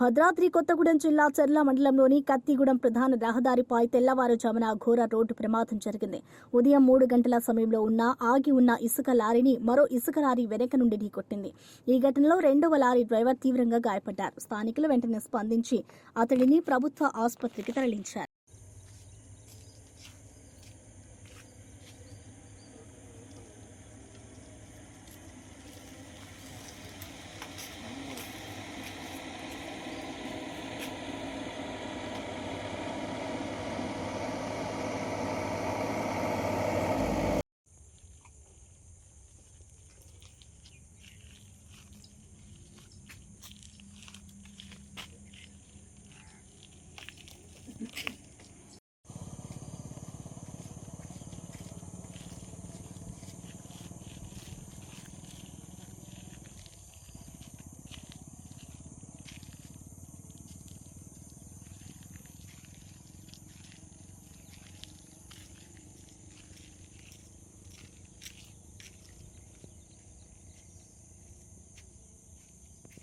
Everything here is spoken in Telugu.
భద్రాద్రి కొత్తగూడెం జిల్లా చెర్ల మండలంలోని కత్తిగూడెం ప్రధాన రహదారిపై తెల్లవారుజామున ఘోర రోడ్డు ప్రమాదం జరిగింది. ఉదయం మూడు గంటల సమయంలో ఉన్న ఆగి ఉన్న ఇసుక లారీని మరో ఇసుక లారీ వెనక నుండి ఢీకొట్టింది. ఈ ఘటనలో రెండవ లారీ డ్రైవర్ తీవ్రంగా గాయపడ్డారు. స్థానికులు వెంటనే స్పందించి అతడిని ప్రభుత్వ ఆసుపత్రికి తరలించారు.